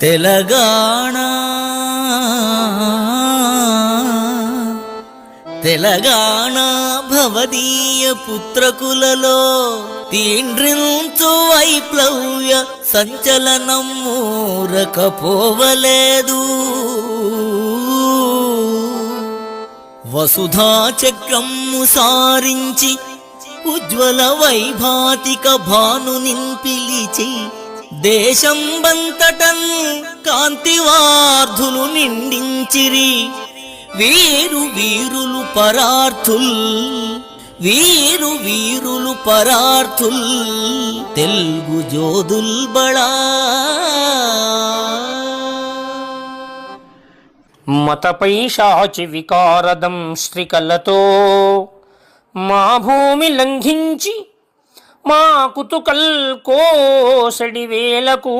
తెలంగాణ తెలంగాణ భవదీయ పుత్రకులలో తీండ్రించు వైప్లవ్య సంచలనం మూరకపోవలేదు వసుధా చక్రము సారించి ఉజ్వల వైభాతిక భాను పిలిచి దేశంబంతటన్ కాంతివార్ధులు నిండించిరి. వీరు వీరులు పరార్థుల్ వీరు వీరులు పరార్థుల్ తెలుగు జోదుల్ బళా. మతపై శాచి వికారదం శ్రీకలతో మా భూమి లంఘించి మా కుతుకల్ కోసడి వేలకు